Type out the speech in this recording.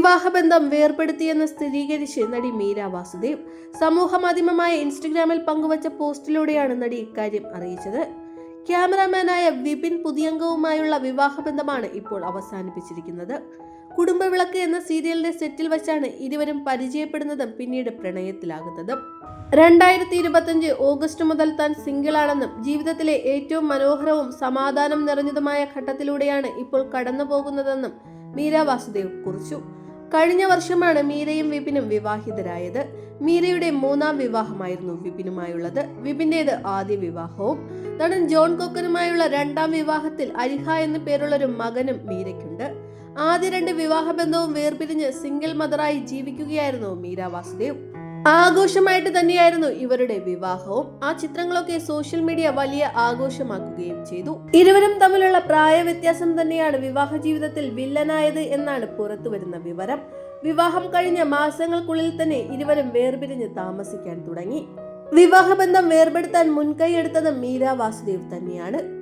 വിവാഹബന്ധം വേർപെടുത്തിയെന്ന് സ്ഥിരീകരിച്ച് നടി മീര വാസുദേവ് സമൂഹ മാധ്യമമായ ഇൻസ്റ്റഗ്രാമിൽ പങ്കുവച്ച പോസ്റ്റിലൂടെയാണ് നടി ഇക്കാര്യം അറിയിച്ചത്. ക്യാമറാമാനായ വിപിൻ പുതിയംഗവുമായുള്ള വിവാഹബന്ധമാണ് ഇപ്പോൾ അവസാനിപ്പിച്ചിരിക്കുന്നത്. കുടുംബവിളക്ക് എന്ന സീരിയലിന്റെ സെറ്റിൽ വെച്ചാണ് ഇരുവരും പരിചയപ്പെടുന്നതും പിന്നീട് പ്രണയത്തിലാകുന്നതും. രണ്ടായിരത്തി ഇരുപത്തഞ്ച് ഓഗസ്റ്റ് മുതൽ താൻ സിംഗിളാണെന്നും ജീവിതത്തിലെ ഏറ്റവും മനോഹരവും സമാധാനം നിറഞ്ഞതുമായ ഘട്ടത്തിലൂടെയാണ് ഇപ്പോൾ കടന്നു പോകുന്നതെന്നും മീര വാസുദേവ് കുറിച്ചു. കഴിഞ്ഞ വർഷമാണ് മീരയും വിപിനും വിവാഹിതരായത്. മീരയുടെ മൂന്നാം വിവാഹമായിരുന്നു വിപിനുമായുള്ളത്. വിപിന്റേത് ആദ്യ വിവാഹവും നടൻ ജോൺ കൊക്കനുമായുള്ള രണ്ടാം വിവാഹത്തിൽ അരിഹ എന്ന പേരുള്ളൊരു മകനും മീരയ്ക്കുണ്ട്. ആദ്യ രണ്ട് വിവാഹബന്ധവും വേർപിരിഞ്ഞ് സിംഗിൾ മദറായി ജീവിക്കുകയായിരുന്നു മീര വാസുദേവ്. ആഘോഷമായിട്ട് തന്നെയായിരുന്നു ഇവരുടെ വിവാഹവും. ആ ചിത്രങ്ങളൊക്കെ സോഷ്യൽ മീഡിയ വലിയ ആഘോഷമാക്കുകയും ചെയ്തു. ഇരുവരും തമ്മിലുള്ള പ്രായ വ്യത്യാസം തന്നെയാണ് വിവാഹ ജീവിതത്തിൽ വില്ലനായത് എന്നാണ് പുറത്തുവരുന്ന വിവരം. വിവാഹം കഴിഞ്ഞ മാസങ്ങൾക്കുള്ളിൽ തന്നെ ഇരുവരും വേർപിരിഞ്ഞ് താമസിക്കാൻ തുടങ്ങി. വിവാഹബന്ധം വേർപെടുത്താൻ മുൻകൈ എടുത്തത് മീര വാസുദേവ് തന്നെയാണ്.